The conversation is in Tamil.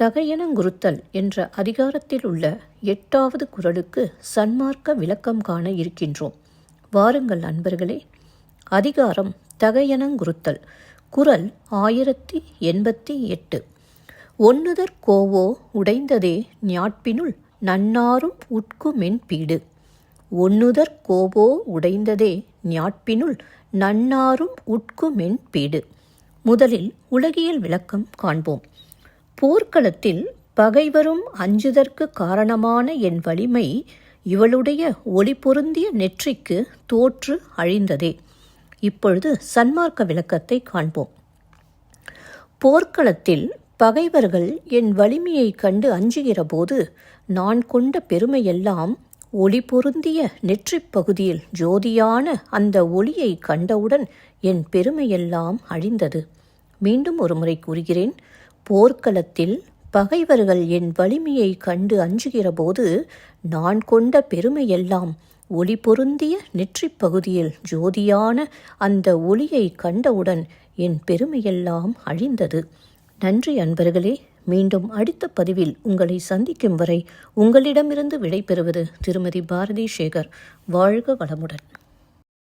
தகையனங்குறுத்தல் என்ற அதிகாரத்தில் உள்ள எட்டாவது குரலுக்கு சன்மார்க்க விளக்கம் காண இருக்கின்றோம். வாருங்கள் அன்பர்களே அதிகாரம் தகையனங்குறுத்தல் குரல் ஆயிரத்தி எண்பத்தி எட்டு. ஒன்னுதற் கோவோ உடைந்ததே ஞாட்பினுள் நன்னாரும் உட்குமென் பீடு. ஒன்னுதற் கோவோ உடைந்ததே ஞாட்பினுள் நன்னாரும் உட்குமென் பீடு. முதலில் உலகியல் விளக்கம் காண்போம். போர்க்களத்தில் பகைவரும் அஞ்சுதற்கு காரணமான என் வலிமை இவளுடைய ஒளி பொருந்திய நெற்றிக்கு தோற்று அழிந்ததே. இப்பொழுது சன்மார்க்க விளக்கத்தை காண்போம். போர்க்களத்தில் பகைவர்கள் என் வலிமையை கண்டு அஞ்சுகிற போது நான் கொண்ட பெருமையெல்லாம் ஒளி பொருந்திய நெற்றிப் பகுதியில் ஜோதியான அந்த ஒளியை கண்டவுடன் என் பெருமையெல்லாம் அழிந்தது. மீண்டும் ஒருமுறை கூறுகிறேன். போர்க்களத்தில் பகைவர்கள் என் வலிமையை கண்டு அஞ்சுகிறபோது நான் கொண்ட பெருமையெல்லாம் ஒளி பொருந்திய நெற்றிப் பகுதியில் ஜோதியான அந்த ஒளியை கண்டவுடன் என் பெருமையெல்லாம் அழிந்தது. நன்றி அன்பர்களே மீண்டும் அடுத்த பதிவில் உங்களை சந்திக்கும் வரை உங்களிடமிருந்து விடைபெறுவது திருமதி பாரதி சேகர் வாழ்க வளமுடன்.